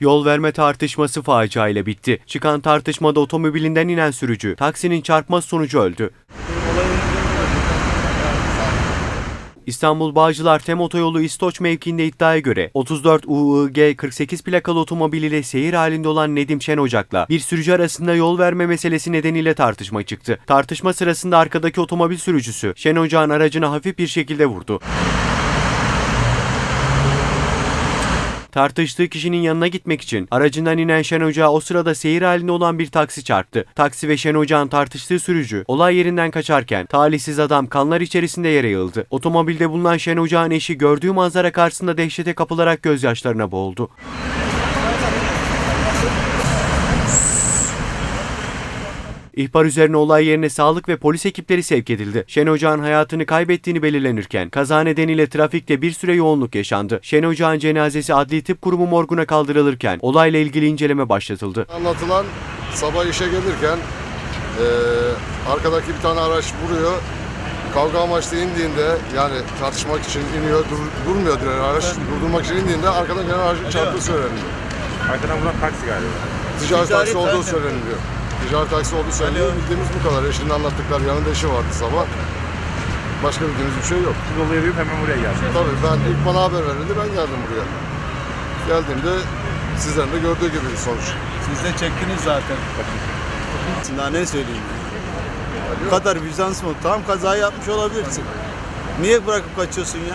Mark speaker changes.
Speaker 1: Yol verme tartışması facia ile bitti. Çıkan tartışmada otomobilinden inen sürücü taksinin çarpması sonucu öldü. İstanbul Bağcılar Tem Otoyolu İstoç mevkiinde iddiaya göre 34 UIG 48 plakalı otomobil ile seyir halinde olan Nedim Şen Ocak'la bir sürücü arasında yol verme meselesi nedeniyle tartışma çıktı. Tartışma sırasında arkadaki otomobil sürücüsü Şen Ocak'ın aracına hafif bir şekilde vurdu. Tartıştığı kişinin yanına gitmek için aracından inen Şen Ocağı o sırada seyir halinde olan bir taksi çarptı. Taksi ve Şen Ocağı'nın tartıştığı sürücü olay yerinden kaçarken talihsiz adam kanlar içerisinde yere yığıldı. Otomobilde bulunan Şen Ocağı'nın eşi gördüğü manzara karşısında dehşete kapılarak gözyaşlarına boğuldu. İhbar üzerine olay yerine sağlık ve polis ekipleri sevk edildi. Şen Ocağı'nın hayatını kaybettiğini belirlenirken kaza nedeniyle trafikte bir süre yoğunluk yaşandı. Şen Ocağı'nın cenazesi Adli Tıp Kurumu morguna kaldırılırken olayla ilgili inceleme başlatıldı.
Speaker 2: Anlatılan sabah işe gelirken eee, arkadaki bir tane araç vuruyor. Kavga amaçlı indiğinde yani tartışmak için iniyor, dur, durmuyor diğer araç. Durdurmak için indiğinde arkadan gelen aracın çarptığı söyleniyor.
Speaker 3: Arkadan vuran taksi galiba.
Speaker 2: Ticaret taksi olduğu söyleniliyor. Ticaret taksi olduğu söyleniyor. Bildiğimiz bu kadar. Eşinin anlattıkları yanında eşi vardı sabah. Başka bildiğimiz bir şey yok.
Speaker 3: Olayı duyup hemen buraya geldiniz.
Speaker 2: Tabii ben ilk bana haber verildi ben geldim buraya. Geldiğimde sizlerin de gördüğü gibi sonuç.
Speaker 4: Siz de çektiniz zaten. Daha ne söyleyeyim? Bu kadar vicdansız mı? Tamam kaza yapmış olabilirsin. Niye bırakıp kaçıyorsun ya?